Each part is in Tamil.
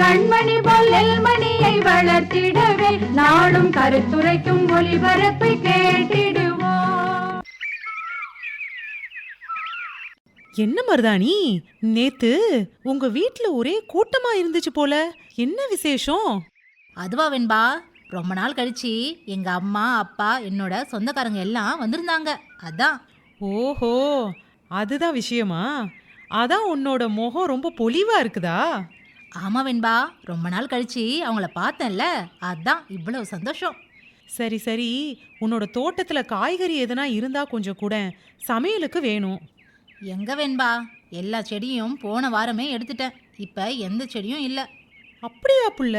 கண்மணி பொல்லல் மணியை வளர்த்திடவே நாடும் கருத்துரைக்கும் ஒளிபரப்பை கேட்டிடுவோம். என்ன மருதாணி? நேத்து உங்க வீட்ல ஒரே கூட்டமா இருந்துச்சு போல. என்ன விசேஷம்? அதுவா வெண்பா ரொம்ப நாள் கழிச்சு எங்க அம்மா அப்பா என்னோட சொந்தக்காரங்க எல்லாம் வந்திருந்தாங்க. அதான். ஓஹோ அதுதான் விஷயமா? அதான் உன்னோட முகம் ரொம்ப பொலிவா இருக்குதா? ஆமா வெண்பா ரொம்ப நாள் கழிச்சு அவங்கள பார்த்தேன்ல அதான் இவ்வளவு சந்தோஷம். சரி சரி. உன்னோட தோட்டத்துல காய்கறி எதனா இருந்தா கொஞ்சம் கூட சமையலுக்கு வேணும். எங்க வெண்பா? எல்லா செடியும் போன வாரமே எடுத்துட்டேன் இப்ப எந்த செடியும் இல்ல. அப்படியா புள்ள?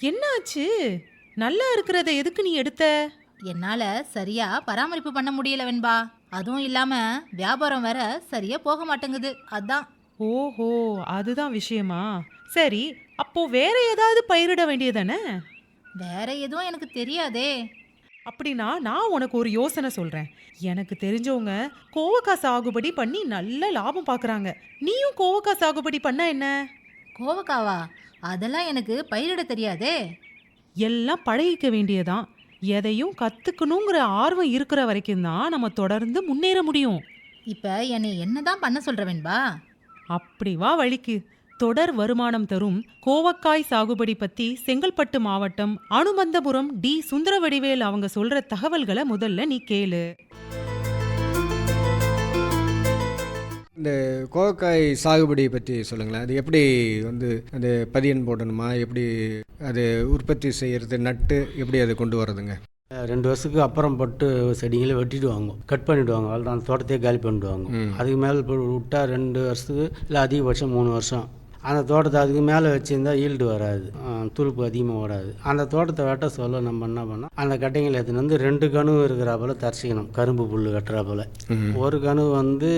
என்ன ஆச்சு நல்லா இருக்கிறத எதுக்கு நீ எடுத்த? என்னால சரியா பராமரிப்பு பண்ண முடியல வெண்பா. அதுவும் இல்லாம வியாபாரம் வேற சரியா போக மாட்டேங்குது. அதான். ஓஹோ அதுதான் விஷயமா? சரி அப்போ வேற ஏதாவது பயிரிட வேண்டியதானே வேற எதுவும் எனக்கு தெரியாதே. அப்படின்னா நான் உனக்கு ஒரு யோசனை சொல்றேன். எனக்கு தெரிஞ்சவங்க கோவக்காய் சாகுபடி பண்ணி நல்ல லாபம் பார்க்கறாங்க நீயும் கோவக்காய் சாகுபடி பண்ண என்ன? கோவக்காவா? அதெல்லாம் எனக்கு பயிரிட தெரியாதே. எல்லாம் பழகிக்க வேண்டியதான் எதையும் கத்துக்கணுங்கிற ஆர்வம் இருக்கிற வரைக்கும் தான் நம்ம தொடர்ந்து முன்னேற முடியும். இப்ப என்னை என்னதான் பண்ண சொல்ற வெண்பா? அப்படி வா வழிக்கு. தொடர் வருமானம் தரும் கோவக்காய் சாகுபடி பத்தி செங்கல்பட்டு மாவட்டம் அனுமந்தபுரம் டி சுந்தரவடிவேல் அவங்க சொல்ற தகவல்களை முதல்ல நீ கேளு. இந்த கோவக்காய் சாகுபடி பற்றி சொல்லுங்களேன். அது எப்படி வந்து அது பதியன் போடணுமா? எப்படி அது உற்பத்தி செய்கிறது நட்டு எப்படி அதை கொண்டு வரதுங்க? ரெண்டு வருஷத்துக்கு அப்புறம் பட்டு செடிகளை வெட்டிடுவாங்க. கட் பண்ணிவிடுவாங்க அவ்வளோதான் அந்த தோட்டத்தையே காலி பண்ணிடுவாங்க. அதுக்கு மேலே இப்போ விட்டா ரெண்டு வருஷத்துக்கு இல்லை அதிகபட்சம் மூணு வருஷம். அந்த தோட்டத்தை அதுக்கு மேலே வச்சுருந்தா ஈல்டு வராது. துருப்பு அதிகமாக வராது அந்த தோட்டத்தை வெட்ட சொல்ல நம்ம என்ன பண்ணோம் அந்த கட்டைங்களை எடுத்துன்னு வந்து ரெண்டு கணு இருக்கிறாப்புல தரிசிக்கணும். கரும்பு புல். கட்டுறாப்புல ஒரு கணு வந்து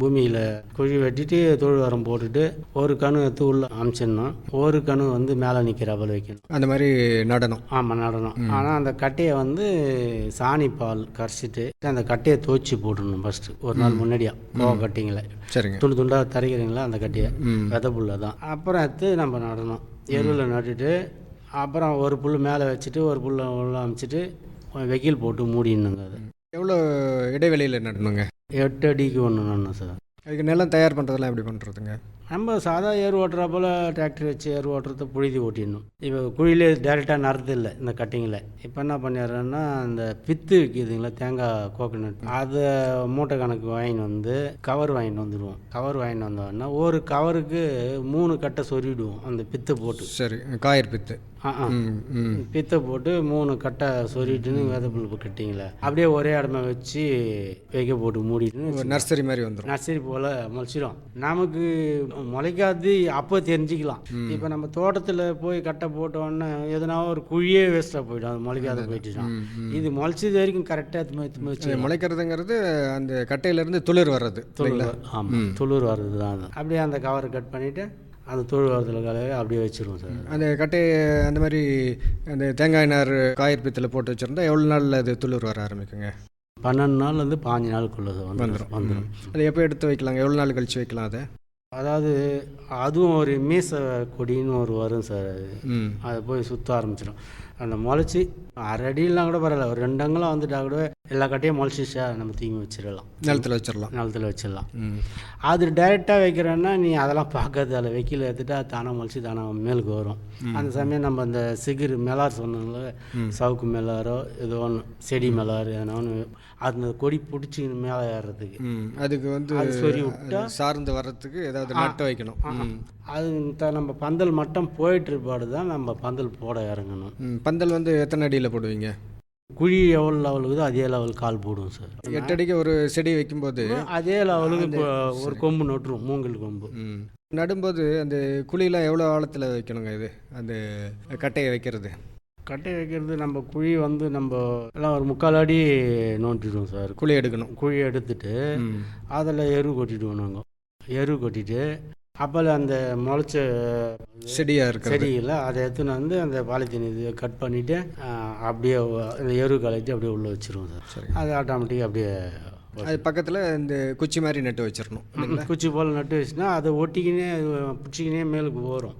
பூமியில் குழி வெட்டிட்டு தொழு உரம் போட்டுட்டு ஒரு கணு எடுத்து உள்ள அமிச்சிடணும். ஒரு கணு வந்து மேலே நிற்கிறாப்புல வைக்கணும். அந்த மாதிரி நடனம் ஆமாம் நடனம் ஆனால் அந்த கட்டையை வந்து சாணி பால் கரைச்சிட்டு அந்த கட்டையை துவச்சி போட்டுடணும் ஃபஸ்ட்டு ஒரு நாள் முன்னாடியா? கோவ கட்டிங்களை சரிங்க. துண்டு துண்டாக தரைக்கிறீங்களா? அந்த கட்டையை. வித புல்ல தான் அப்புறம் எடுத்து நம்ம நடணும். எருவில் நட்டுட்டு அப்புறம் ஒரு புல் மேலே வச்சுட்டு ஒரு புல்லை உள்ள அமைச்சிட்டு வெயில் போட்டு மூடிடணுங்க அது. எவ்வளோ இடைவெளியில் நடணுங்க? எட்டு அடிக்கு ஒன்று நடணும் சார். அதுக்கு நிலம் தயார் பண்ணுறதெல்லாம் எப்படி பண்ணுறதுங்க நம்ம சாதா ஏர் ஓட்டுறா போல் டிராக்டர் வச்சு ஏர் ஓட்டுறத புழுதி ஓட்டிடணும். இப்போ குழியிலே டேரெக்டாக நறது இல்லை இந்த கட்டிங்கில் இப்போ என்ன பண்ணிடுறேன்னா இந்த பித்து விற்கிதுங்களா தேங்காய் கோகோனட் அதை மூட்டை கணக்கு வாங்கின்னு வந்து கவர் வாங்கிட்டு வந்துடுவோம். கவர் வாங்கிட்டு வந்தோடனே ஒரு கவருக்கு மூணு கட்டை சொருவிடுவோம் அந்த பித்தை போட்டு. சரி காயர் பித்து பித்தை போட்டு மூணு கட்டை சொருவிட்டுன்னு விதை புல் கட்டிங்களே. அப்படியே ஒரே இடமா வச்சு வைக்க போட்டு மூடிட்டுன்னு ஒரு நர்சரி மாதிரி வந்துடும் நர்சரி போல் முளைச்சிடும் நமக்கு முளைக்காது அப்போ தெரிஞ்சுக்கலாம். இப்போ நம்ம தோட்டத்தில் போய் கட்டை போட்ட உடனே எதனா ஒரு குழியே வேஸ்ட்டாக போயிடும். அது முளைக்காத போயிட்டுதான் இது முளைச்சது வரைக்கும் கரெக்டாக முளைக்கிறதுங்கிறது அந்த கட்டையிலேருந்து துளிர் வர்றது துளிர் ஆமாம் துளிர் வர்றது தான் அப்படியே அந்த கவரை கட் பண்ணிவிட்டு அந்த துளிர் வரதுல கலையை அப்படியே வச்சிருவோம் சார். அந்த கட்டையை அந்த மாதிரி அந்த தேங்காய் நார் காயர் பித்தில் போட்டு வச்சுருந்தா எவ்வளோ நாளில் அது துளிர் வர ஆரம்பிக்குங்க? பன்னெண்டு நாள்லேருந்து பாஞ்சு நாளுக்குள்ள வந்துடும் வந்துடும் அது எப்போ எடுத்து வைக்கலாங்க எவ்வளோ நாள் கழிச்சு வைக்கலாம் அதை? அதாவது அதுவும் ஒரு மீச கொடின்னு ஒரு வரும் சார் அது. அதை போய் சுற்ற ஆரம்பிச்சிடும் அந்த முளைச்சி அரை கூட பரவாயில்ல. ஒரு ரெண்டு அங்கெல்லாம் வந்துட்டா கூட எல்லா கட்டையும் முளைச்சிச்சா நம்ம தூங்கி வச்சிடலாம் நிலத்தில் வச்சிடலாம் நிலத்தில் வச்சிடலாம் அது டைரெக்டாக வைக்கிறேன்னா நீ அதெல்லாம் பார்க்காத அதில் வைக்கல எடுத்துட்டா தானாக முளைச்சி தானாக மேலுக்கு வரும் அந்த சமயம் நம்ம அந்த சிகிர் மேலார் சொன்னோம்ல சவுக்கு மேலாரோ ஏதோ ஒன்று செடி மேலார் எதனா ஒன்று அந்த கொடி பிடிச்சி மேலே ஏறுறதுக்கு. ம் அதுக்கு வந்து சொறி விட்டா சார்ந்து வர்றதுக்கு ஏதாவது நட்டு வைக்கணும். அது நம்ம பந்தல் மட்டும் போயிட்டு இருப்பாடு தான் நம்ம பந்தல் போட இறங்கணும். பந்தல் வந்து எத்தனை அடியில் போடுவீங்க? குழி எவ்வளோ லெவலுக்குதோ அதே லெவல் கால் போடுவோம் சார். எட்டு அடிக்கு ஒரு செடி வைக்கும்போது அதே லெவலுக்கு ஒரு கொம்பு நட்டுரும் மூங்கல் கொம்பு. நடும்போது அந்த குழியெலாம் எவ்வளோ ஆழத்தில் வைக்கணுங்க இது? அந்த கட்டையை வைக்கிறது. கட்டை வைக்கிறது நம்ம குழி வந்து நம்ம எல்லாம் ஒரு முக்கால் அடி நோண்டிடுவோம் சார். குழி எடுக்கணும். குழி எடுத்துட்டு. அதில் எரு கொட்டிடுவோம் நாங்கள் எரு கொட்டிட்டு அப்போல அந்த முளைச்ச செடியாக இருக்கிறது. செடியில் அதை எடுத்துன்னு வந்து அந்த பாலித்தீன் இது கட் பண்ணிவிட்டு அப்படியே எரு கலட்டி அப்படியே உள்ளே வச்சிருவோம் சார். சரி அது ஆட்டோமேட்டிக்காக அப்படியே அது பக்கத்தில் இந்த குச்சி மாதிரி நட்டு வச்சிடணும் குச்சி போல் நட்டு வச்சுன்னா அதை ஒட்டிக்கினே அது பிடிச்சிக்கினே மேலுக்கு வரும்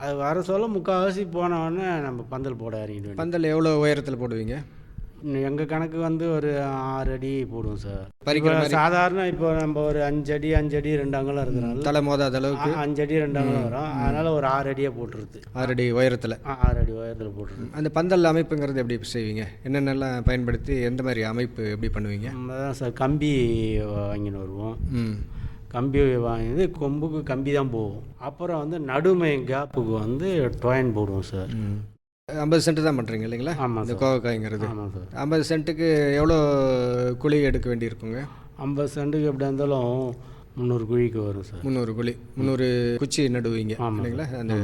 அது வர சொல்ல முக்கால்வாசி போன உடனே நம்ம பந்தல் போட இறங்கிட்டு வேண்டியது. பந்தல் எவ்வளோ உயரத்தில் போடுவீங்க? எங்கள் கணக்கு வந்து ஒரு ஆறு அடி போடுவோம் சார். இப்போ சாதாரண இப்போ நம்ம ஒரு அஞ்சு அடி அஞ்சு அடி ரெண்டு அங்கலம் இருக்கிறனால தலை மோதாத அளவுக்கு? அ- அஞ்சு அடி ரெண்டு அங்கலம் வரும். அதனால ஒரு ஆறு அடியாக போட்டுருது. ஆறடி உயரத்தில்? ஆ, ஆறு அடி உயரத்தில் போட்டுருது. அந்த பந்தல் அமைப்புங்கிறது எப்படி செய்வீங்க? என்னென்னலாம் பயன்படுத்தி எந்த மாதிரி அமைப்பு எப்படி பண்ணுவீங்க? நம்ம தான் சார் கம்பி வாங்கின்னு வருவோம். ம். கம்பி வாங்கி கொம்புக்கு கம்பி தான் போகும். அப்புறம் வந்து நடுமை கேப்புக்கு வந்து டொயின் போடுவோம் சார். ஐம்பது சென்ட் தான் பண்ணுறீங்க இல்லைங்களா? ஆமாம் இந்த கோவக்காய்ங்கிறது. ஆமாம் சார். ஐம்பது சென்ட்டுக்கு எவ்வளோ குழி எடுக்க வேண்டியிருக்குங்க? ஐம்பது சென்ட்டுக்கு எப்படி இருந்தாலும் முந்நூறு குழிக்கு வரும் சார். முந்நூறு குழி முந்நூறு குச்சி நடுவீங்க ஆமாம். இல்லைங்களா? அந்த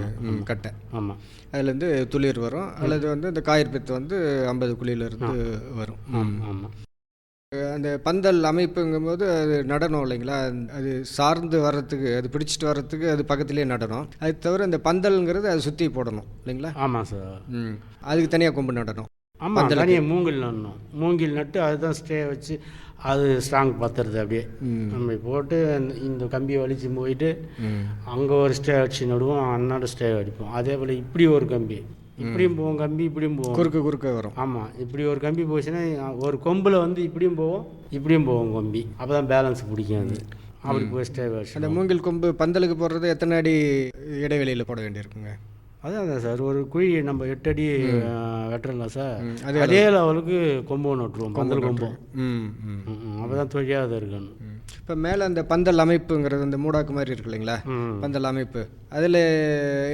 கட்டை. ஆமாம் அதுலேருந்து துளிர் வரும். அல்லது வந்து இந்த காயிற்பத்து வந்து ஐம்பது குழியிலேருந்து வரும். ம். ஆமாம் அந்த பந்தல் அமைப்புங்கும்போது அது நடனம் இல்லைங்களா? அது சார்ந்து வர்றதுக்கு அது பிடிச்சிட்டு வர்றதுக்கு அது பக்கத்துலேயே நடனம் அது தவிர இந்த பந்தல்ங்கிறது அதை சுற்றி போடணும் இல்லைங்களா? ஆமாம் சார். ம். அதுக்கு தனியாக கொம்பு நடணும். ஆமாம். தனியாக மூங்கில் நடணும். மூங்கில் நட்டு அதுதான் ஸ்டே வச்சு அது ஸ்ட்ராங் பத்துறது அப்படியே. நம்ம போட்டு இந்த- இந்த கம்பியை வலிச்சு போயிட்டு அங்கே ஒரு ஸ்டே அடிச்சு நடுவோம் அன்னாட ஸ்டே அடிப்போம். அதே போல் இப்படி ஒரு கம்பி. இப்படியும் போவோம் கம்பி இப்படியும் போவோம். குறுக்கு குறுக்க வரும். ஆமாம் இப்படி ஒரு கம்பி போச்சுன்னா ஒரு கொம்பில் வந்து இப்படியும் போவோம் இப்படியும் போவோம் கம்பி. அப்போ தான் பேலன்ஸ் பிடிக்கும் அது அப்படி போய் ஸ்டே அந்த மூங்கில் கொம்பு பந்தலுக்கு போடுறது எத்தனை அடி இடைவெளியில் போட வேண்டியிருக்குங்க? அதான் அதான் சார். ஒரு குழி நம்ம எட்டு அடி வெட்டுறலாம் சார். அதே லெவலுக்கு கொம்பு ஒன்று விட்டுருவோம் பந்தல் ம் அப்போ தான் தொழியாத இருக்கணும். இப்போ மேலே அந்த பந்தல் அமைப்புங்கிறது அந்த மூடாக்கு மாதிரி இருக்கு இல்லைங்களா. பந்தல் அமைப்பு. அதில்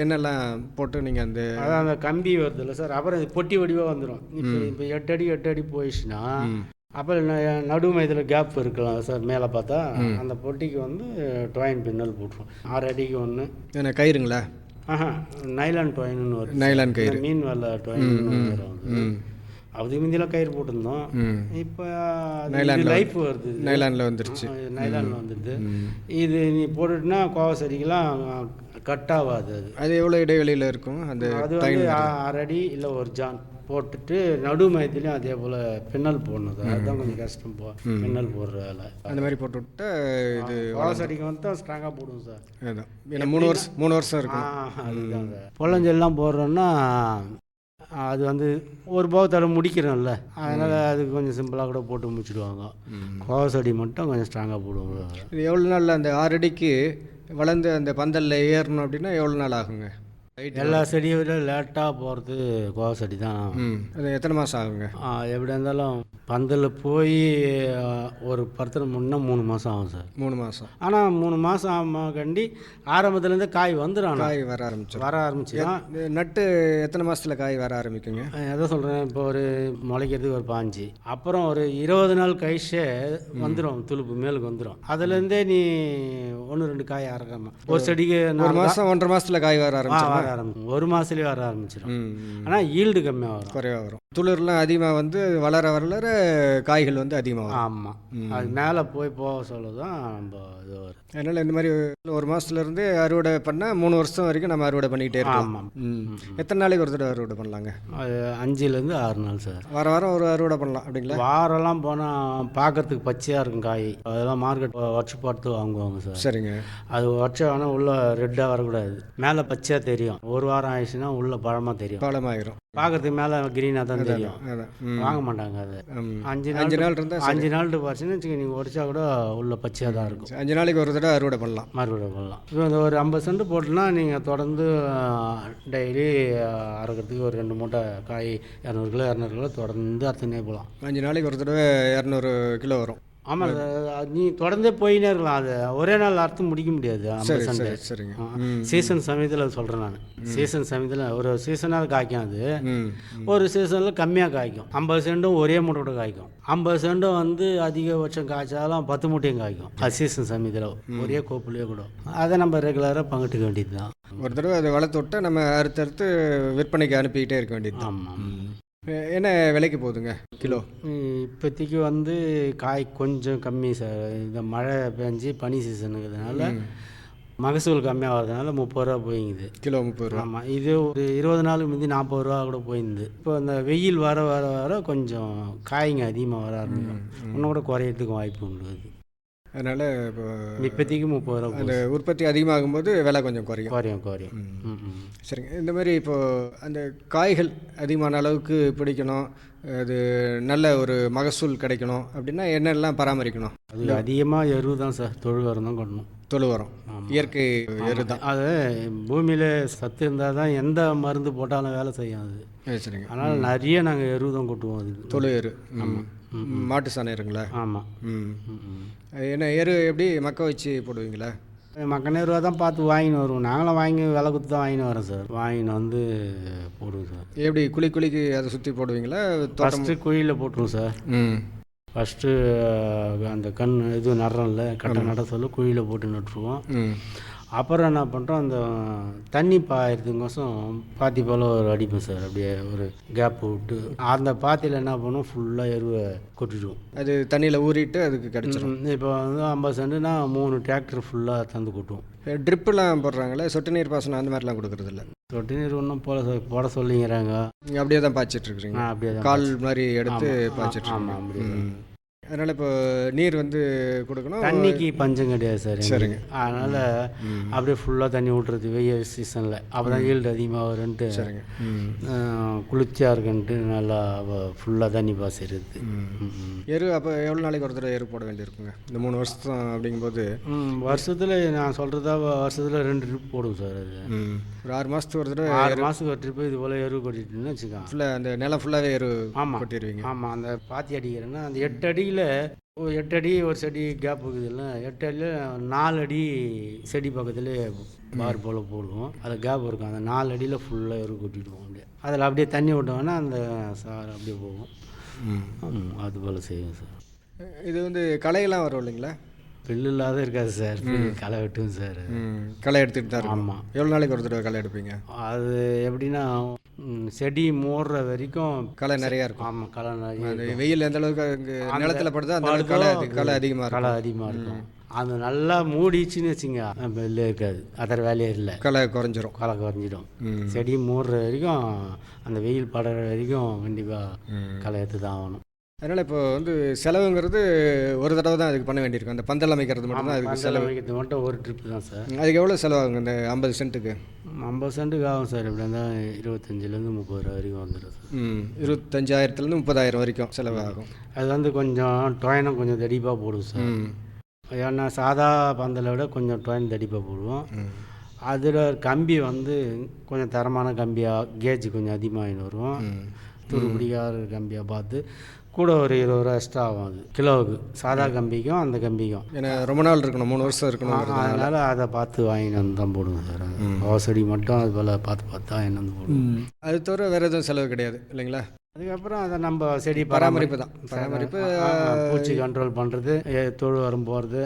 என்னெல்லாம் போட்டு நீங்கள் அந்த அதான் அந்த கம்பி வருது இல்லை சார். அப்புறம் பொட்டி வடிவாக வந்துடும் இப்போ இப்போ எட்டு அடி எட்டு அடி போயிடுச்சுன்னா அப்புறம் ந- நடுமை இதில் கேப் இருக்கலாம் சார் மேலே பார்த்தா. அந்த பொட்டிக்கு வந்து டொயின் பின்னல் போட்டுரும். ஆறு அடிக்கு ஒன்று என்ன கயிறுங்களா? ஆஹா நைலான் டொயின்னு வருது நைலான் கயிறு. மீன் வெள்ளை டொயின் வரும் அதுக்கு முந்தியெல்லாம் கயிறு போட்டிருந்தோம். இப்போ லைஃப் வருது. நைலானில் வந்துருச்சு. நைலான்ல வந்துடுது. இது நீ போட்டுட்டுனா கோவ செடிக்கெல்லாம் கட் ஆகாது அது. அது எவ்வளோ இடைவெளியில் இருக்கும்? அந்த அது வந்து அடி இல்லை ஒரு ஜான் போட்டுட்டு நடு மையத்துலேயும் அதே போல் பின்னல் போடணும். சார். அதுதான் கொஞ்சம் கஷ்டம் போ பின்னல் போடுற வேலை. அந்த மாதிரி போட்டு விட்டா இது கோவ செடிக்கு வந்து ஸ்ட்ராங்காக போடுவோம் சார். ஏன்னா மூணு வருஷம் மூணு வருஷம் இருக்கும். அதுதான் சார். பொள்ளஞ்செல்லாம் போடுறோன்னா அது வந்து ஒரு போகத்தில் முடிக்கிறோம்ல அதனால் அதுக்கு கொஞ்சம் சிம்பிளாக கூட போட்டு முடிச்சிடுவாங்க. கோவ செடி மட்டும் கொஞ்சம் ஸ்ட்ராங்காக போடுவாங்க. இது எவ்வளோ நாளில் அந்த ஆறு அடிக்கு வளர்ந்து அந்த பந்தலில் ஏறணும் அப்படின்னா எவ்வளோ நாள் ஆகுங்க? எல்லா செடியை விட லேட்டாக போகிறது கோவ செடி தான். அது எத்தனை மாதம் ஆகுங்க? ஆ, எப்படி இருந்தாலும் பந்தல் போய் ஒரு பருத்தனை முன்னே மூணு மாதம் ஆகும் சார். மூணு மாதம் ஆனால் மூணு மாதம் ஆமா கண்டி ஆரம்பத்துலேருந்து காய் வந்துடும். காய் வர ஆரம்பிச்சிடும் வர ஆரம்பிச்சுதான் இது நட்டு எத்தனை மாதத்தில் காய் வர ஆரம்பிக்குங்க? எதை சொல்கிறேன் இப்போ ஒரு முளைக்கிறதுக்கு ஒரு பாஞ்சு. அப்புறம் ஒரு இருபது நாள் கழிச்சே வந்துடும் துளுப்பு மேலுக்கு வந்துடும் அதுலேருந்தே நீ ஒன்று ரெண்டு காய் அறக்காம ஒரு செடிக்கு ஒரு மாதம் ஒன்றரை மாதத்தில் காய் வர ஆ, வர ஆரம்பிக்கும். ஒரு மாதத்துலேயே வர ஆரம்பிச்சிடும். ஆனால் ஈல்டு கம்மியாக வரும். குறைவாக வரும். துளிர்லாம் அதிகமாக வந்து வளர வளர காய்கள் வந்து அதிகமாக ஆமாம் அது மேலே போய் போக சொல்ல தான் நம்ம இது வரும். அதனால் இந்த மாதிரி ஒரு மாசத்துல இருந்து அறுவடை பண்ணால் மூணு வருஷம் வரைக்கும் நம்ம அறுவடை பண்ணிக்கிட்டே இருக்கலாம் ஆமாம் எத்தனை நாளைக்கு ஒரு தடவை அறுவடை பண்ணலாங்க? அஞ்சுலேருந்து ஆறு நாள் சார். வார வாரம் ஒரு அறுவடை பண்ணலாம் அப்படிங்களா? வாரெல்லாம் போனால் பார்க்கறதுக்கு பச்சையாக இருக்கும் காய். அதெல்லாம் மார்க்கெட் வச்சு பார்த்து வாங்குவாங்க சார். சரிங்க. அது வச்ச ஆனால் உள்ள ரெட்டாக வரக்கூடாது. மேலே பச்சையாக தெரியும். ஒரு வாரம் ஆயிடுச்சுன்னா உள்ள பழமாக தெரியும். பழமாயிரும். பார்க்கறதுக்கு மேலே க்ரீனாக தான் தெரியும். வாங்க மாட்டாங்க அது. அஞ்சு அஞ்சு நாள் இருந்தால் அஞ்சு நாள் பறிச்சுன்னு வச்சுக்க நீங்கள் உடச்சா கூட உள்ள பச்சையாக தான் இருக்கும். அஞ்சு நாளைக்கு ஒரு தடவை அறுவடை பண்ணலாம். மறுபடியும் பண்ணலாம். இப்போ இந்த ஒரு ஐம்பது சென்ட் போட்டுனா நீங்கள் தொடர்ந்து டெய்லி அறுக்கிறதுக்கு ஒரு ரெண்டு மூட்டை காய் இரநூறு கிலோ இரநூறு கிலோ தொடர்ந்து அறுத்துனே போகலாம். அஞ்சு நாளைக்கு ஒரு தடவை இரநூறு கிலோ வரும். ஆமாம் நீ தொடர்ந்தே போயினே இருக்கலாம். அது ஒரே நாள் அறுத்து முடிக்க முடியாது சரி சரிங்க. சீசன் சமயத்தில் சொல்கிறேன் நான். சீசன் சமயத்தில் ஒரு சீசனாக காய்க்கும் அது. ஒரு சீசனில் கம்மியாக காய்க்கும். ஐம்பது சென்டும் ஒரே மூட்டை கூட காய்க்கும். ஐம்பது சென்டும் வந்து அதிகபட்சம் காய்ச்சாலும் பத்து மூட்டையும் காய்க்கும். அது சீசன் சமயத்தில். ஒரே கோப்புலேயே கூட. அதை நம்ம ரெகுலராக பங்கிட்டுக்க வேண்டியது தான் ஒரு தடவை அதை வளர்த்து விட்டு நம்ம அறுத்தறுத்து விற்பனைக்கு அனுப்பிக்கிட்டே இருக்க வேண்டியது ஆமாம் என்ன விலைக்கு போகுதுங்க? கிலோ. இப்போதைக்கு வந்து காய் கொஞ்சம் கம்மி சார். இந்த மழை பெஞ்சு பனி சீசனுங்கிறதுனால மகசூல் கம்மியாக வர்றதுனால முப்பது ரூபா போயிங்குது. கிலோ முப்பது ரூபா. ஆமாம் இது ஒரு இருபது நாளுக்கு முந்தி நாற்பது ரூபா கூட போயிருந்து இப்போ இந்த வெயில் வர வர வர கொஞ்சம் காய்ங்க அதிகமாக வர ஆரம்பிக்கும். இன்னும் கூட குறையறதுக்கு வாய்ப்பு உண்டு அதனால் இப்போ இப்போதைக்கு முப்பது ரூபா அந்த. உற்பத்தி அதிகமாகும்போது விலை கொஞ்சம் குறையும். குறையும் குறையும். சரிங்க. இந்த மாதிரி இப்போது அந்த காய்கள் அதிகமான அளவுக்கு பிடிக்கணும் அது நல்ல ஒரு மகசூல் கிடைக்கணும் அப்படின்னா என்னெல்லாம் பராமரிக்கணும்? அது அதிகமாக எருவு தான் சார் தொழு உரம் தான் கொட்டணும். தொழு உரம். ஆமாம். இயற்கை எரு தான். அது பூமியில் சத்து இருந்தால் தான் எந்த மருந்து போட்டாலும் வேலை செய்யும் அது. சரிங்க. அதனால் நிறைய நாங்கள் எருவு தான் கொட்டுவோம் அதுக்கு தொழு எரு. ம். மாட்டு சாணம் எருங்களா? ஆமாம் ம். அது என்ன எரு எப்படி மக்க வச்சு போடுவீங்களா? மக்கள் ரூபா தான் பார்த்து வாங்கின்னு வருவோம். நாங்களும் வாங்கி விலை கொடுத்து தான் வாங்கின்னு வரோம் சார். வாங்கின்னு வந்து போடுவோம் சார். எப்படி குழி குழிக்கு அதை சுற்றி போடுவீங்களா? ஃபஸ்ட்டு குழியில் போட்டுருவோம் சார். ம். ஃபஸ்ட்டு அந்த கண் இது நடுறோம்ல கட்டை நட சொல்ல குழியில் போட்டு நட்டுருவோம். ம். அப்புறம் என்ன பண்ணுறோம் அந்த தண்ணி பாயறதுக்கோசம் பாத்தி போல் ஒரு அடிப்போம் சார். அப்படியே ஒரு கேப் விட்டு அந்த பாத்தியில் என்ன பண்ணுவோம் ஃபுல்லாக எருவை கொட்டிடுவோம். அது தண்ணியில் ஊறிட்டு அதுக்கு கிடச்சிரும். இப்போ வந்து ஐம்பது சென்ட்டுனா மூணு டிராக்டர் ஃபுல்லாக தந்து கொட்டுவோம். ட்ரிப்புலாம் போடுறாங்களே சொட்டு நீர் பாசனம் அந்த மாதிரிலாம் கொடுக்குறதில்ல. சொட்டு நீர் ஒன்றும் போல போட சொல்லிங்கிறாங்க. அப்படியே தான் பாய்ச்சிட்டு இருக்கிறீங்க. நான் அப்படியே கால் மாதிரி எடுத்து பாய்ச்சிட்டு ஆமா, அப்படியே அதனால் இப்போ நீர் வந்து கொடுக்கணும். தண்ணிக்கு பஞ்சம் கிடையாது சார். சரிங்க. அதனால் அப்படியே ஃபுல்லாக தண்ணி விட்றது வெயில் சீசனில் அப்போ தான் ஈல்டு அதிகமாக வரும்ன்ட்டு சரிங்க. குளிர்ச்சியாக இருக்குன்ட்டு நல்லா ஃபுல்லாக தண்ணி பாசிடுறது எரு அப்போ எவ்வளோ நாளைக்கு ஒரு தடவை எரு போட வேண்டியிருக்குங்க? இந்த மூணு வருஷம் அப்படிங்கும்போது. வருஷத்தில் நான் சொல்கிறதா வருஷத்தில் ரெண்டு ட்ரிப் போடுவோம் சார் அது. ஒரு ஆறு மாதத்துக்கு ஒரு தடவை ஆறு மாதத்துக்கு ஒரு ட்ரிப்பு இது போல் எருவு கொட்டிட்டுன்னு வச்சுக்கோங்க. ஃபுல்லாக அந்த நிலம் ஃபுல்லாகவே எரு ஆமாம் கொட்டிடுவீங்க. ஆமாம் அந்த பாத்தி அடிக்கிறேன்னா அந்த எட்டு அடியில் ஒரு எட்டு அடி ஒரு செடி கேப் இருக்குதுல்ல எட்டு அடியில் நாலு அடி செடி பக்கத்தில் பார் போல் போடுவோம். அது கேப் இருக்கும். அந்த நாலு அடியில் ஃபுல்லாக எரு கொட்டிடுவோம் அப்படியே. அதில் அப்படியே தண்ணி விட்டோம்னா அந்த சார் அப்படியே போகும். அது போல் செய்வோம் சார். இது வந்து களையெல்லாம் வரும் இல்லைங்களா? பில்லு இல்லாத இருக்காது சார் களை வெட்டும் சார் களை எடுத்துகிட்டு தான் ஆமாம் எவ்வளோ நாளைக்கு ஒரு தடவை களை எடுப்பீங்க? அது எப்படின்னா செடி மூடுற வரைக்கும் களை நிறையா இருக்கும். ஆமாம் களை நிறைய வெயில் எந்த அளவுக்கு நிலத்துல படுதோ அந்த அளவுக்கு களை களை அதிகமாக இருக்கும். களை அதிகமாக இருக்கும் அது நல்லா மூடிச்சுன்னு வச்சுங்க வெளிலே இருக்காது. அதர் வேலையே இல்லை. களை குறைஞ்சிரும். களை குறைஞ்சிடும் செடி மூடுற வரைக்கும் அந்த வெயில் படுற வரைக்கும் கண்டிப்பாக களை எடுத்து தான் ஆகணும். அதனால் இப்போ வந்து செலவுங்கிறது ஒரு தடவை தான் அதுக்கு பண்ண வேண்டியிருக்கும் அந்த பந்தல் அமைக்கிறது மட்டும் தான் அதுக்கு செலவு. வைக்கிறது மட்டும் ஒரு ட்ரிப் தான் சார். அதுக்கு எவ்வளோ செலவாகுங்க இந்த ஐம்பது சென்ட்டுக்கு? ஐம்பது சென்ட்டுக்கு ஆகும் சார். இப்படி இருந்தால் இருபத்தஞ்சிலேருந்து முப்பது ரூபா வரைக்கும் வந்துடும் சார். ம் இருபத்தஞ்சாயிரத்துலேருந்து முப்பதாயிரம் வரைக்கும் செலவாகும். அது வந்து கொஞ்சம் டொயனம் கொஞ்சம் தடிப்பாக போடுவோம் சார். ஏன்னா சாதா பந்தலை விட கொஞ்சம் டொயன் தடிப்பாக போடுவோம். அதில் கம்பி வந்து கொஞ்சம் தரமான கம்பியாக கேஜ் கொஞ்சம் அதிகமாக வரும் ம். துரு பிடிக்காத கம்பியாக பார்த்து கூட ஒரு இருபது ரூபா எக்ஸ்ட்ரா ஆகும் அது. கிலோவுக்கு. சாதா கம்பிக்கும் அந்த கம்பிக்கும். ஏன்னா ரொம்ப நாள் இருக்கணும். மூணு வருஷம் இருக்கணும் அதனால் அதை பார்த்து வாங்கிட்டு வந்து தான் போடுவோம் சார். அவசடி மட்டும் அது போல் பார்த்து பார்த்து வாங்கிட்டு வந்து போடுவோம் அது தவிர வேறு எதுவும் செலவு கிடையாது இல்லைங்களா? அதுக்கப்புறம் அதை நம்ம செடி பராமரிப்பு தான். பராமரிப்பு பூச்சி கண்ட்ரோல் பண்ணுறது தொழு வரும் போகிறது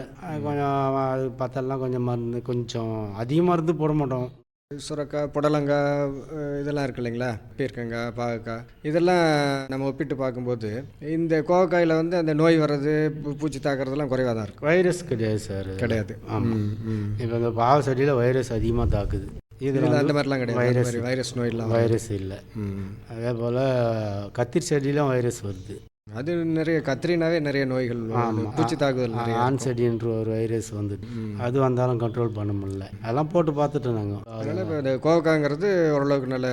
கொஞ்சம் அது பத்தெல்லாம் கொஞ்சம் மருந்து கொஞ்சம் அதிக மருந்து போட மாட்டோம். சுரக்காய் புடலங்காய் இதெல்லாம் இருக்கு இல்லைங்களா? பீர்க்கங்காய் பாகக்காய் இதெல்லாம் நம்ம ஒப்பிட்டு பார்க்கும்போது இந்த கோவக்காயில் வந்து அந்த நோய் வர்றது பூச்சி தாக்குறதெல்லாம் குறைவாக தான் இருக்கும் வைரஸ் கிடையாது சார். கிடையாது. ஆமாம். இப்போ இந்த பாவ செடியில் வைரஸ் அதிகமாக தாக்குது. இதில் அந்த மாதிரிலாம் கிடையாது. வைரஸ் வைரஸ் நோயெல்லாம் வைரஸ் இல்லை. அதே போல் கத்திரி செடியிலும் வைரஸ் வருது. அது நிறைய கத்திரினாவே நிறைய நோய்கள். பூச்சி தாக்குதல் நிறைய ஆன் செடின்ற ஒரு வைரஸ் வந்துட்டு அது வந்தாலும் கண்ட்ரோல் பண்ண முடியல. அதெல்லாம் போட்டு பார்த்துட்டோம் நாங்கள் அதனால் இப்போ இந்த கோவக்காங்கிறது ஓரளவுக்கு நல்ல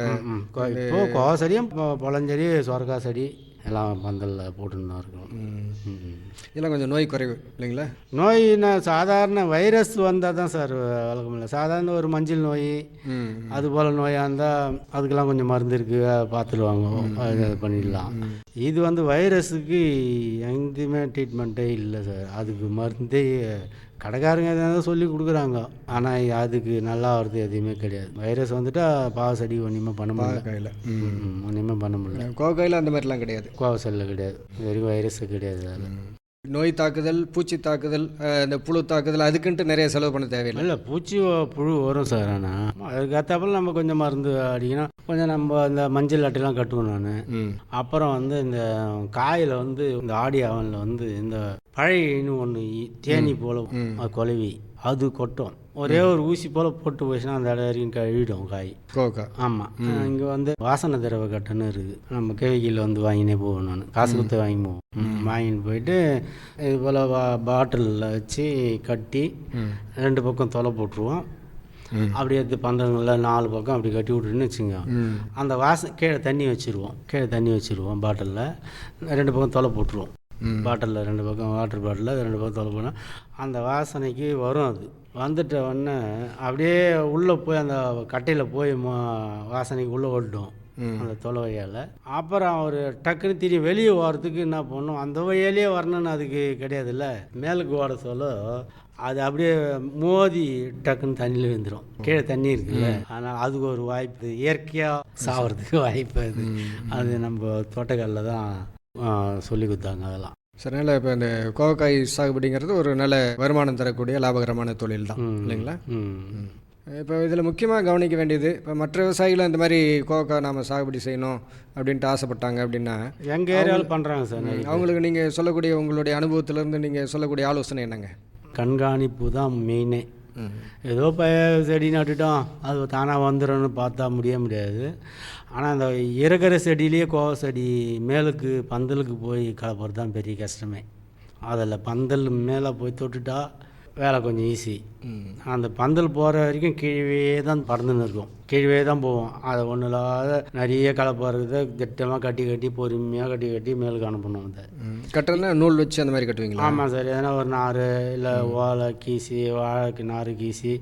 இப்போ கோவ செடியும் பொ- பொலஞ்செடி சொரக்காய் செடி எல்லாம் பந்தலில் போட்டுன்னு தான் இருக்கோம். இதெல்லாம் கொஞ்சம் நோய் குறைவு இல்லைங்களா? நோய்னா சாதாரண வைரஸ் வந்தால் தான் சார் வழக்கம் இல்லை. சாதாரண ஒரு மஞ்சள் நோய் அது போல் நோயாக இருந்தால் அதுக்கெல்லாம் கொஞ்சம் மருந்து இருக்குது பார்த்துடுவாங்க அது பண்ணிடலாம். இது வந்து வைரஸுக்கு எங்கேயுமே ட்ரீட்மெண்ட்டே இல்லை சார். அதுக்கு மருந்தே கடைக்காரங்க எதாவது சொல்லி கொடுக்குறாங்க. ஆனால் அதுக்கு நல்லா வருது எதுவுமே கிடையாது. வைரஸ் வந்துட்டா பாவசடி ஒன்றுமே பண்ண முடியல. ஒன்றுமே பண்ண முடியல. கோகையில் அந்த மாதிரிலாம் கிடையாது. கோவசல்ல கிடையாது. இது வரைக்கும் வைரஸு கிடையாது. அதில் நோய் தாக்குதல் பூச்சி தாக்குதல் இந்த புழு தாக்குதல் அதுக்குன்ட்டு நிறைய செலவு பண்ண தேவையில்லை. இல்லை பூச்சி புழு வரும் சார் ஆனால் அதுக்கேற்றாப்புல நம்ம கொஞ்சம் மருந்து அடிக்கணும். கொஞ்சம் நம்ம இந்த மஞ்சள் அட்டைலாம் கட்டுவோம் நான். அப்புறம் வந்து இந்த காயில் வந்து இந்த ஆடி அவனில் வந்து இந்த பழையன்னு ஒன்று தேனி போல் குலவி அது கொட்டும். ஒரே ஒரு ஊசி போல் போட்டு போச்சுன்னா அந்த இடம் வரைக்கும் கழுவிடும் காய். கோகா ஆமாம் இங்கே வந்து வாசனை திரவ கட்டுன்னு இருக்குது. நம்ம கேவிக்கியில் வந்து வாங்கினே போவேன் நான் காசு கொடுத்து வாங்கி போவோம். ம், வாங்கிட்டு போயிட்டு இது போல் பா பாட்டிலில் வச்சு கட்டி ரெண்டு பக்கம் தொலை போட்டுருவோம். அப்படியே எடுத்து பந்தங்களில் நாலு பக்கம் அப்படி கட்டி விட்டுன்னு வச்சுங்க. அந்த வாசனை கீழே தண்ணி வச்சுருவோம். கீழே தண்ணி வச்சுருவோம் பாட்டிலில். ரெண்டு பக்கம் தொலை போட்டுருவோம். பாட்டிலில் ரெண்டு பக்கம் வாட்டர் பாட்டிலில் ரெண்டு பக்கம் தொலை போனால் அந்த வாசனைக்கு வரும் அது. வந்துட்ட உடனே அப்படியே உள்ளே போய் அந்த கட்டையில் போய் ம- வாசனைக்கு உள்ளே ஓட்டும் அந்த தொலை வழியால். அப்புறம் அவர் டக்குன்னு திரும்பி வெளியே ஓடுறதுக்கு என்ன பண்ணும்? அந்த வழியாலே வரணும்னு அதுக்கு கிடையாதுல்ல? மேலுக்கு ஓட சொல்ல அது அப்படியே மோதி டக்குன்னு தண்ணியில் விழுந்துடும் கீழே தண்ணி இருக்குல்ல? ஆனால் அதுக்கு ஒரு வாய்ப்பு இயற்கையாக சாவறதுக்கு வாய்ப்பு அது. அது நம்ம தோட்டக்காலில் தான் சொல்லி கொடுத்தாங்க அதெல்லாம். சரினால இப்போ இந்த கோவக்காய் சாகுபடிங்கிறது ஒரு நல்ல வருமானம் தரக்கூடிய லாபகரமான தொழில் தான். இல்லைங்களா? இப்போ இதில் முக்கியமாக கவனிக்க வேண்டியது இப்போ மற்ற விவசாயிகளும் இந்த மாதிரி கோவக்காய் நாம் சாகுபடி செய்யணும் அப்படின்ட்டு ஆசைப்பட்டாங்க அப்படின்னா எங்கள் ஏரியாவில் பண்ணுறாங்க சார். அவங்களுக்கு நீங்கள் சொல்லக்கூடிய உங்களுடைய அனுபவத்திலேருந்து நீங்கள் சொல்லக்கூடிய ஆலோசனை என்னங்க? கண்காணிப்பு தான் மெயினே ஏதோ ப செடி நட்டுட்டோம் அது தானாக வந்துடும்னு பார்த்தா முடிய முடியாது. ஆனால் அந்த இறக்குற செடியிலேயே கோவ செடி மேலுக்கு பந்தலுக்கு போய் கலப்புறது தான் பெரிய கஷ்டமே. அதில் பந்தல் மேலே போய் தொட்டுட்டா வேலை கொஞ்சம் ஈஸி அந்த பந்தல் போகிற வரைக்கும் கீழே தான் பறந்துன்னு இருக்கும். கீழே தான் போவோம். அதை ஒன்றும் இல்லாத நிறைய கலப்பாருக்கிறத திட்டமாக கட்டி கட்டி பொறுமையாக கட்டி கட்டி மேலுக்கு அனுப்பணும் அதை. கட்டுறதுனா நூல் வச்சு அந்த மாதிரி கட்டுவீங்களா? ஆமாம் சார். எதனா ஒரு நார் இல்லை ஓலை கீசி வாழைக்கு நார் கீசி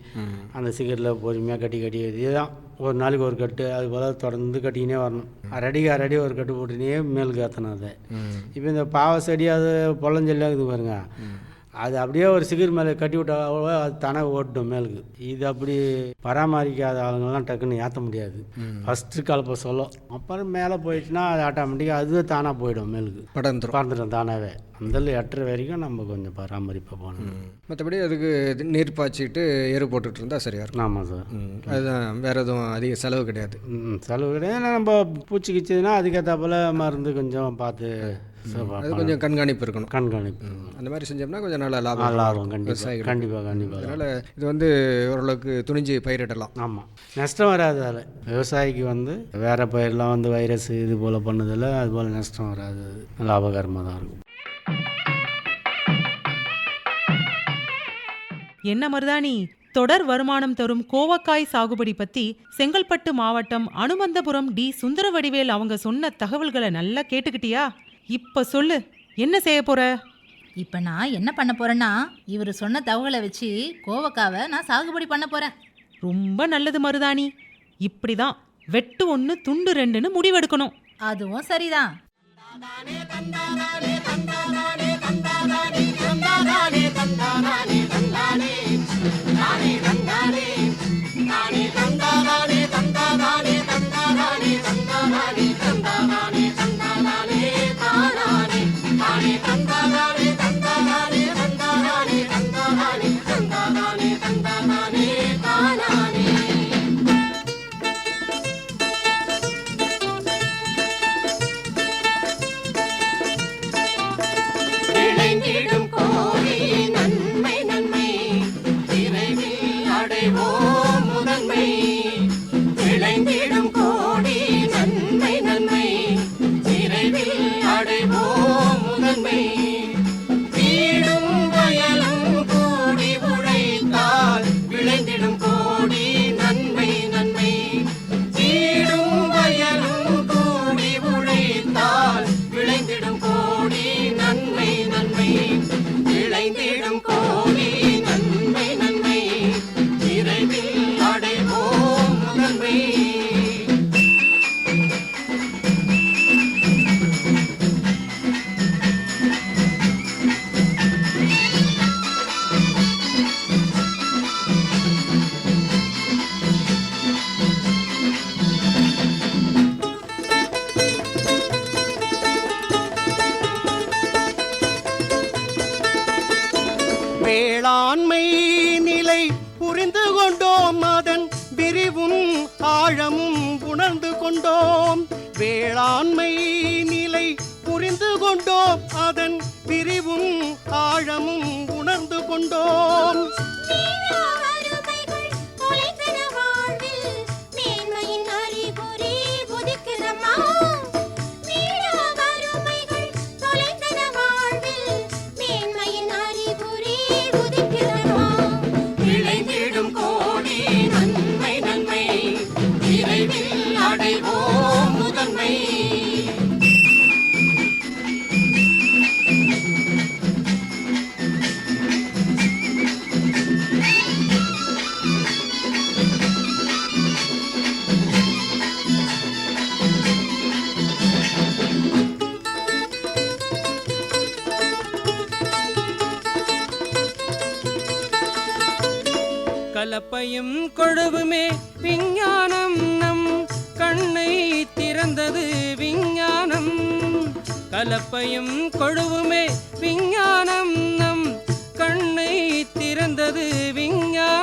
அந்த சிகரில் பொறுமையாக கட்டி கட்டி இதுதான் ஒரு நாளைக்கு ஒரு கட்டு அது போல் தொடர்ந்து கட்டிக்கினே வரணும். அரடிக்கு அரடி ஒரு கட்டு போட்டுனே மேலுக்கு ஏற்றணும் அதை இப்போ இந்த பாவ செடி அது பொள்ளஞ்செல்லாம் இருக்குது பாருங்க. அது அப்படியே ஒரு சிகர் மேலே கட்டி விட்டா அது தானே ஓட்டும் மேலுக்கு. இது அப்படி பராமரிக்காத ஆளுங்கெல்லாம் டக்குன்னு ஏற்ற முடியாது. ஃபஸ்ட்டு கலப்பை சொல்லும். அப்புறம் மேலே போயிடுச்சுன்னா அது ஆட்டோமேட்டிக்காக அதுவே தானாக போயிடும் மேலுக்கு. படர்ந்துரும். பறந்துடும் தானாகவே அந்த எட்டுற வரைக்கும் நம்ம கொஞ்சம் பராமரிப்பாக போகணும். மற்றபடி அதுக்கு இது நீர் பாய்ச்சிட்டு எரு போட்டுட்டு இருந்தால் சரியாக இருக்கும். ஆமாம் சார். அதுதான் வேறு எதுவும் அதிக செலவு கிடையாது. ம் செலவு கிடையாது. நம்ம பூச்சி கிச்சதுன்னா அதுக்கேற்றாப்புல மருந்து கொஞ்சம் பார்த்து அது கொஞ்சம் கண்காணிப்பு இருக்கணும். கண்காணிப்பு. அந்த மாதிரி செஞ்சோம்னா கொஞ்சம் நல்லா லாபம் நல்லா இருக்கும் கண்டிப்பாக. கண்டிப்பாக கண்டிப்பாக அதனால் இது வந்து ஓரளவுக்கு துணிஞ்சு பயிரிடலாம். ஆமாம் நஷ்டம் வராது அதில் விவசாயிக்கு வந்து வேறு பயிரெலாம் வந்து வைரஸ் இது போல் பண்ணதில் அது போல் நஷ்டம் வராது. லாபகரமாக தான் இருக்கும். என்ன மருதாணி? தொடர் வருமானம் தரும் கோவக்காய் சாகுபடி பத்தி செங்கல்பட்டு மாவட்டம் அனுமந்தபுரம் டி சுந்தரவடிவேல் அவங்க சொன்ன தகவல்களை நல்லா கேட்டுக்கிட்டியா? இப்ப சொல்லு என்ன செய்ய போற இப்போ நான் என்ன பண்ண போறேன்னா இவர் சொன்ன தகவலை வச்சு கோவக்காவை நான் சாகுபடி பண்ண போறேன் ரொம்ப நல்லது மருதாணி இப்படிதான் வெட்டு ஒன்று துண்டு ரெண்டுன்னு முடிவெடுக்கணும் அதுவும் சரிதான் விளைந்திடும்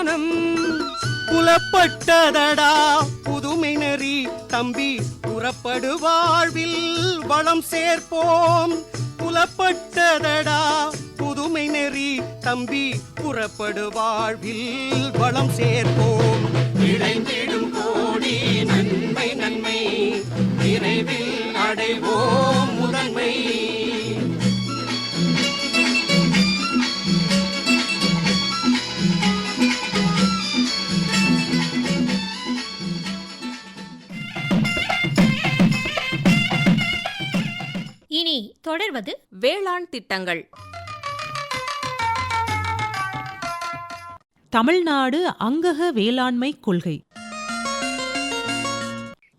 மனம் புலப்பட்டதடா. புதுமை தம்பி புறப்படு வாழ்வில் வளம் சேர்ப்போம். புலப்பட்டதடா. புதுமை நெறி தம்பி புறப்படு வாழ்வில் வளம் சேர்ப்போம். இடைந்திடும் கோடி நன்மை நன்மை. விரைவில் அடைவோம் முதன்மை. தொடர்வது வேளாண் திட்டங்கள். தமிழ்நாடு அங்கக வேளாண்மை கொள்கை.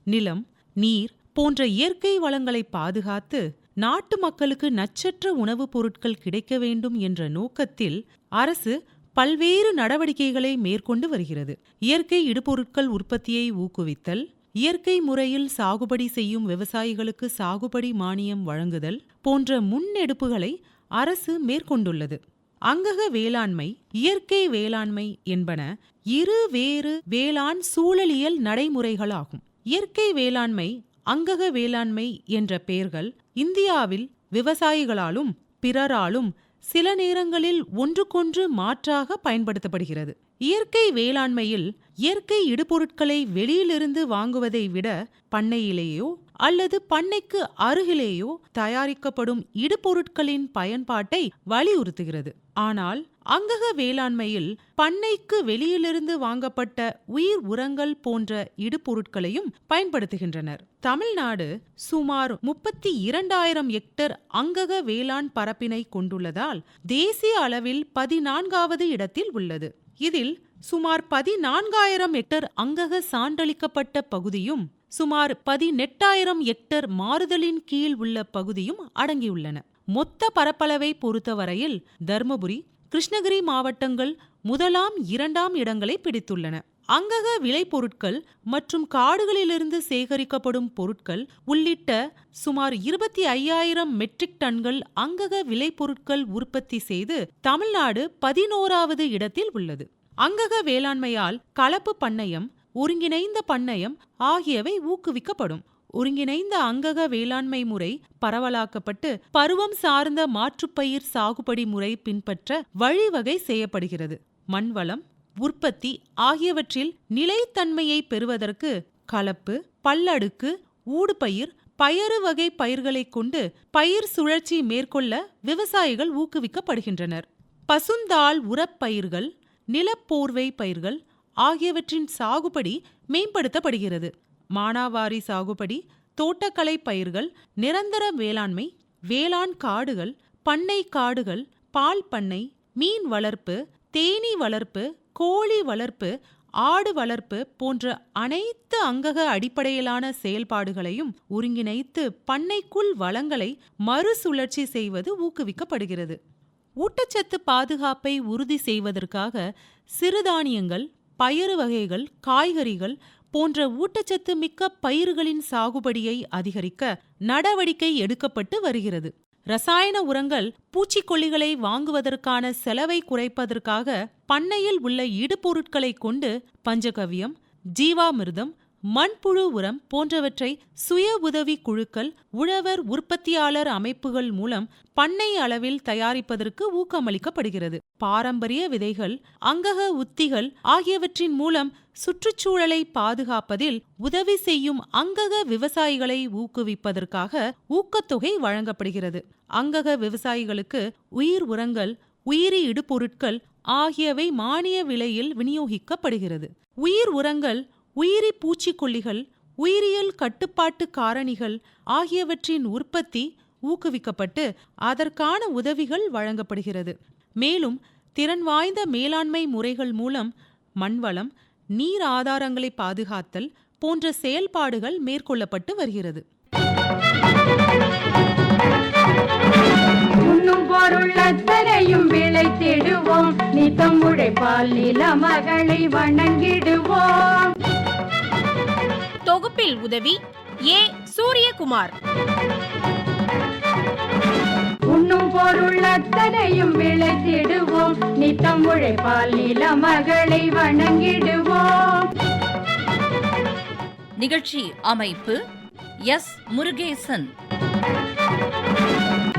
நிலம் நீர் போன்ற இயற்கை வளங்களை பாதுகாத்து நாட்டு மக்களுக்கு நச்சற்ற உணவுப் பொருட்கள் கிடைக்க வேண்டும் என்ற நோக்கத்தில் அரசு பல்வேறு நடவடிக்கைகளை மேற்கொண்டு வருகிறது. இயற்கை இடுபொருட்கள் உற்பத்தியை ஊக்குவித்தல் இயற்கை முறையில் சாகுபடி செய்யும் விவசாயிகளுக்கு சாகுபடி மானியம் வழங்குதல் போன்ற முன்னெடுப்புகளை அரசு மேற்கொண்டுள்ளது. அங்கக வேளாண்மை இயற்கை வேளாண்மை என்பன இரு வேறு வேளாண் சூழலியல் நடைமுறைகளாகும். இயற்கை வேளாண்மை அங்கக வேளாண்மை என்ற பெயர்கள் இந்தியாவில் விவசாயிகளாலும் பிறராலும் சில நேரங்களில் ஒன்றுக்கொன்று மாற்றாக பயன்படுத்தப்படுகிறது. இயற்கை வேளாண்மையில் இயற்கை இடுபொருட்களை வெளியிலிருந்து வாங்குவதை விட பண்ணையிலேயோ அல்லது பண்ணைக்கு அருகிலேயோ தயாரிக்கப்படும் இடுபொருட்களின் பயன்பாட்டை வலியுறுத்துகிறது. ஆனால் அங்கக வேளாண்மையில் பண்ணைக்கு வெளியிலிருந்து வாங்கப்பட்ட உயிர் உரங்கள் போன்ற இடுபொருட்களையும் பயன்படுத்துகின்றனர். தமிழ்நாடு சுமார் முப்பத்தி இரண்டாயிரம் ஹெக்டர் அங்கக வேளாண் பரப்பினை கொண்டுள்ளதால் தேசிய அளவில் பதினான்காவது இடத்தில் உள்ளது. இதில் சுமார் பதினான்காயிரம் ஹெக்டர் அங்கக சான்றளிக்கப்பட்ட பகுதியும் சுமார் பதினெட்டாயிரம் ஹெக்டர் மாறுதலின் கீழ் உள்ள பகுதியும் அடங்கியுள்ளன. மொத்த பரப்பளவை பொறுத்தவரையில் தர்மபுரி கிருஷ்ணகிரி மாவட்டங்கள் முதலாம் இரண்டாம் இடங்களை பிடித்துள்ளன. அங்கக விளைபொருட்கள் மற்றும் காடுகளிலிருந்து சேகரிக்கப்படும் பொருட்கள் உள்ளிட்ட சுமார் இருபத்தி ஐயாயிரம் மெட்ரிக் டன்கள் அங்கக விளைபொருட்கள் உற்பத்தி செய்து தமிழ்நாடு பதினோராவது இடத்தில் உள்ளது. அங்கக வேளாண்மையால் கலப்பு பண்ணையம் ஒருங்கிணைந்த பண்ணையம் ஆகியவை ஊக்குவிக்கப்படும். ஒருங்கிணைந்த அங்கக வேளாண்மை முறை பரவலாக்கப்பட்டு பருவம் சார்ந்த மாற்றுப்பயிர் சாகுபடி முறை பின்பற்ற வழிவகை செய்யப்படுகிறது. மண்வளம் உற்பத்தி ஆகியவற்றில் நிலைத்தன்மையை பெறுவதற்கு கலப்பு பல்லடுக்கு ஊடுபயிர் பயறு வகை பயிர்களைக் கொண்டு பயிர் சுழற்சி மேற்கொள்ள விவசாயிகள் ஊக்குவிக்கப்படுகின்றனர். பசுந்தாள் உரப்பயிர்கள் நிலப்போர்வை பயிர்கள் ஆகியவற்றின் சாகுபடி மேம்படுத்தப்படுகிறது. மானாவாரி சாகுபடி தோட்டக்கலை பயிர்கள் நிரந்தர வேளாண்மை வேளாண் காடுகள் பண்ணை காடுகள் பால் பண்ணை மீன் வளர்ப்பு தேனீ வளர்ப்பு கோழி வளர்ப்பு ஆடு வளர்ப்பு போன்ற அனைத்து அங்கக அடிப்படையிலான செயல்பாடுகளையும் ஒருங்கிணைத்து பண்ணைக்குள் வளங்களை மறுசுழற்சி செய்வது ஊக்குவிக்கப்படுகிறது. ஊட்டச்சத்து பாதுகாப்பை உறுதி செய்வதற்காக சிறுதானியங்கள் பயறு வகைகள் காய்கறிகள் போன்ற ஊட்டச்சத்து மிக்க பயிர்களின் சாகுபடியை அதிகரிக்க நடவடிக்கை எடுக்கப்பட்டு வருகிறது. ரசாயன உரங்கள் பூச்சிக்கொல்லிகளை வாங்குவதற்கான செலவை குறைப்பதற்காக பண்ணையில் உள்ள இடுபொருட்களை கொண்டு பஞ்சகவ்யம் ஜீவாமிர்தம் மண்புழு உரம் போன்றவற்றை சுய உதவி குழுக்கள் உழவர் உற்பத்தியாளர் அமைப்புகள் மூலம் பண்ணை அளவில் தயாரிப்பதற்கு ஊக்கமளிக்கப்படுகிறது. பாரம்பரிய விதைகள் அங்கக உத்திகள் ஆகியவற்றின் மூலம் சுற்றுச்சூழலை பாதுகாப்பதில் உதவி செய்யும் அங்கக விவசாயிகளை ஊக்குவிப்பதற்காக ஊக்கத்தொகை வழங்கப்படுகிறது. அங்கக விவசாயிகளுக்கு உயிர் உரங்கள் உயிரி இடுபொருட்கள் ஆகியவை மானிய விலையில் விநியோகிக்கப்படுகிறது. உயிர் உரங்கள் உயிரி பூச்சிக்கொல்லிகள் உயிரியல் கட்டுப்பாட்டு காரணிகள் ஆகியவற்றின் உற்பத்தி ஊக்குவிக்கப்பட்டு அதற்கான உதவிகள் வழங்கப்படுகிறது. மேலும் திறன் வாய்ந்த மேலாண்மை முறைகள் மூலம் மண்வளம் நீர் ஆதாரங்களை பாதுகாத்தல் போன்ற செயல்பாடுகள் மேற்கொள்ளப்பட்டு வருகிறது. உண்ணும் விளை தேடுவோம். நித்தம் உழைப்பால் நில மகளை வணங்கிடுவோம். தொகுப்பில் உதவி ஏ சூரியகுமார். உண்ணும் பொருள் அத்தனையும் விளைத்திடுவோம். நித்தம் உழைப்பால் நில மகளை வணங்கிடுவோம். நிகழ்ச்சி அமைப்பு எஸ் முருகேசன்.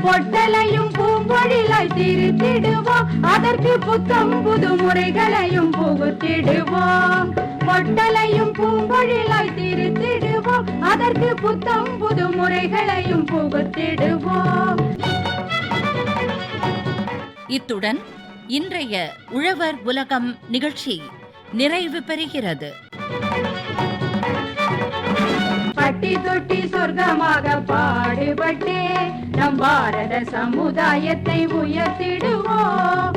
பொட்டலையும் பூம்பொழிலாய் திருத்திடுவோம் அதற்கு புத்தம் புது முறைகளையும் புகுத்திடுவோம். பொட்டலையும் பூம்பொழிலாய் திருத்திடுவோம். அதற்கு புத்தம் புது முறைகளையும் புகுத்திடுவோம். இத்துடன் இன்றைய உழவர் உலகம் நிகழ்ச்சி நிறைவு பெறுகிறது. பட்டி தொட்டி சொர்க்கமாக பாடுபட்டே நம் பாரத சமுதாயத்தை உயர்த்திடுவோம்.